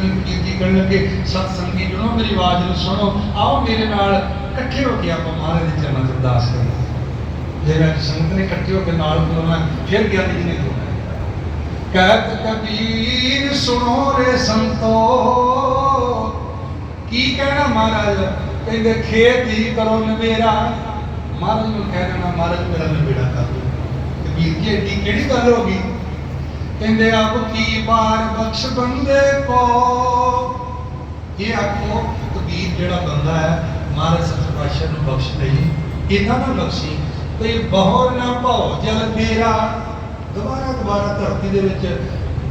ਕੀਤੀ ਕਰਨ ਲੱਗੇ ਸਤ ਸੰਗੀ ਜੁਣੋ ਮੇਰੀ ਆਵਾਜ਼ ਨੂੰ ਸੁਣੋ, ਆਓ ਮੇਰੇ ਨਾਲ ਇਕੱਠੇ ਹੋ ਕੇ ਆਪਾਂ ਮਹਾਰਾਜ ਦੇ ਚਰਨਾਂ 'ਚ ਅਰਦਾਸ ਕਰੀਏ। ਜੇ ਮੈਂ ਸੰਗਤ ਨੇ ਇਕੱਠੇ ਹੋ ਕੇ ਨਾਲ ਬੋਲਣਾ ਫਿਰ ਗਿਆਨੀ ਜੀ ਨੇ ਬੋਲਣਾ ਕਹਿਤ ਕਬੀਰ ਸੁਣੋ ਰੇ ਸੰਤੋ। ਕੀ ਕਹਿਣਾ ਮਹਾਰਾਜ? ਕਹਿੰਦੇ, ਖੇਤ ਹੀ ਕਰੋ ਨਵੇਰਾ ਮਹਾਰਾਜ ਨੂੰ ਕਹਿ ਦੇਣਾ, ਮਹਾਰਾਜ, ਮੇਰਾ ਨਵੇੜਾ ਕਰ ਦਿਓ। ਕਬੀਰ ਜੀ ਕਿਹੜੀ ਗੱਲ ਹੋ ਗਈ? ਕਹਿੰਦੇ ਆਪ ਕੀ ਬਾਰ ਬਖਸ਼ ਬੰਦੇ ਕੋ? ਇਹ ਆਖੋ ਕਬੀਰ ਜਿਹੜਾ ਬੰਦਾ ਹੈ, ਮਹਾਰਾਜ ਸੱਚੇ ਪਾਤਸ਼ਾਹ ਨੂੰ ਬਖਸ਼ ਲਈ, ਇਹਨਾਂ ਨਾ ਬਖਸ਼ੀ, ਤੇ ਬਹੁਰ ਨਾ ਭਉ ਜਲ ਮੇਰਾ ਦੁਬਾਰਾ ਦੁਬਾਰਾ ਧਰਤੀ ਦੇ ਵਿੱਚ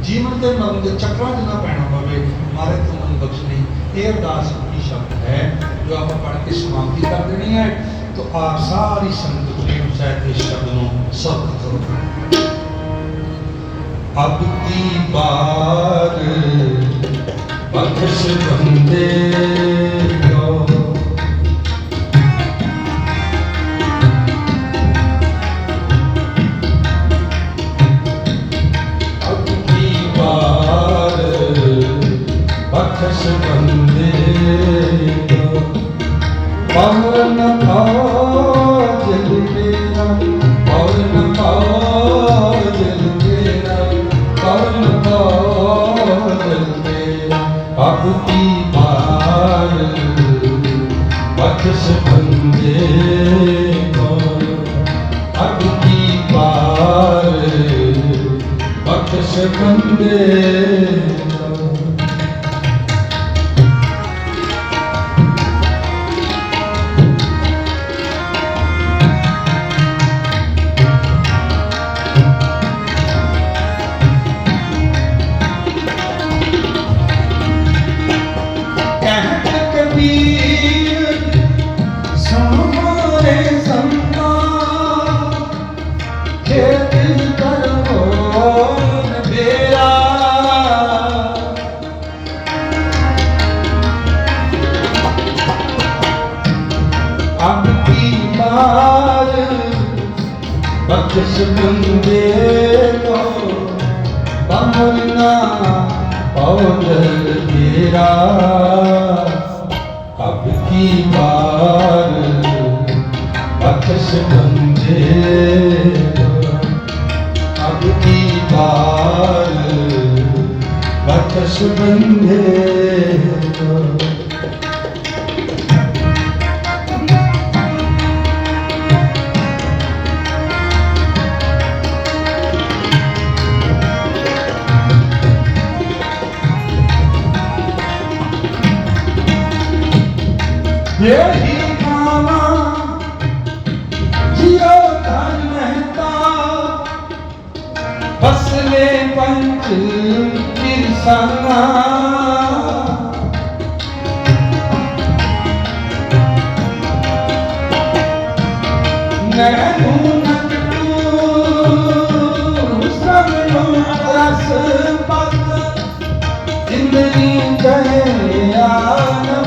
ਜੀਵਨ ਦੇ ਮਰਨ ਦੇ ਚੱਕਰਾਂ 'ਚ ਨਾ ਪੈਣਾ ਪਵੇ, ਮਹਾਰਾਜ ਤੂੰ ਮੈਨੂੰ ਬਖਸ਼ ਲਈ। ਇਹ ਅਰਦਾਸ ਦੀ ਸ਼ਬਦ ਹੈ, ਜੋ ਆਪਾਂ ਪੜ੍ਹ ਕੇ ਸਮਾਪਤੀ ਕਰ ਦੇਣੀ ਹੈ। ਤੋ ਆਪ ਸਾਰੀ ਸੰਗਤ ਨੇ ਸਾਹਿਬ ਦੇ ਸ਼ਬਦ ਨੂੰ ਸਬਕ ਕਰੋ ਅਬ ਕੀ ਬਾਰ ਬਖਸ਼ ਬੰਦੇ ਕੋ ਅਬ ਕੀ ਅਬ ਕੀ ਬਾਰ ਬਖਸ਼ ਬੰਦੇ ਕੋ ਅਬ ਕੀ ਬਾਰ ਬਖਸ਼ ਬੰਦੇ ਕੋ ਅਬ ਕੀ ਮਾਰ ਬਖਸ਼ ਬੰਦੇ ਕੋ ਬਮਨਾ ਪੌਦਲ ਤੇਰਾ ਅਬ ਕੀ ਬਾਰ ਬਖਸ਼ ਬੰਦੇ ਅਬ ਕੀ ਬਾਰ ਬਖਸ਼ ਬੰਦੇ ਯਹੀ ਕਾਮਾ ਜਿਉ ਧਨ ਮਹਤਾ ਫਸਲੇ ਪੰਚ ਕਿਰਸਾਨਾ ਨੈਨੂ ਨਕਟੂ ਸਭ ਨੂੰ ਰਸ ਪਤ ਜਿੰਦਗੀ ਕਹੇ ਆਨ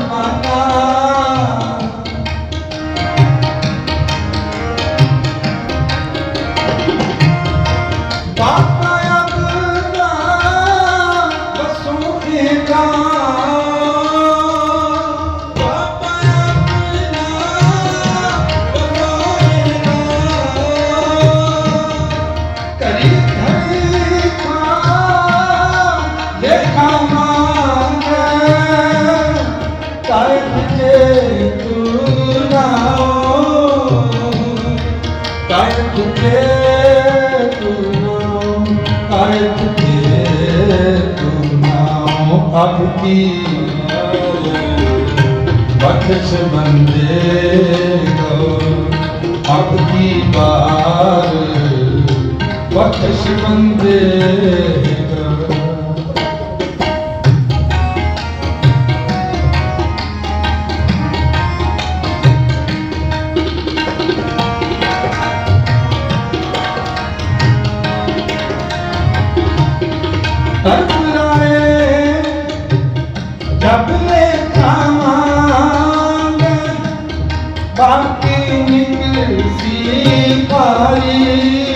ਨਾਮ ਅਬ ਕੀ? ਬਖਸ਼ ਬੰਦੇ ਕੋ। ਅਬ ਕੀ ਬਾਰ ਬਖਸ਼ ਬੰਦੇ ਕੋ। ਜਬ ਲੈ ਬਾਕੀ ਨਿਕਲ ਸੀ ਪਾਰੀ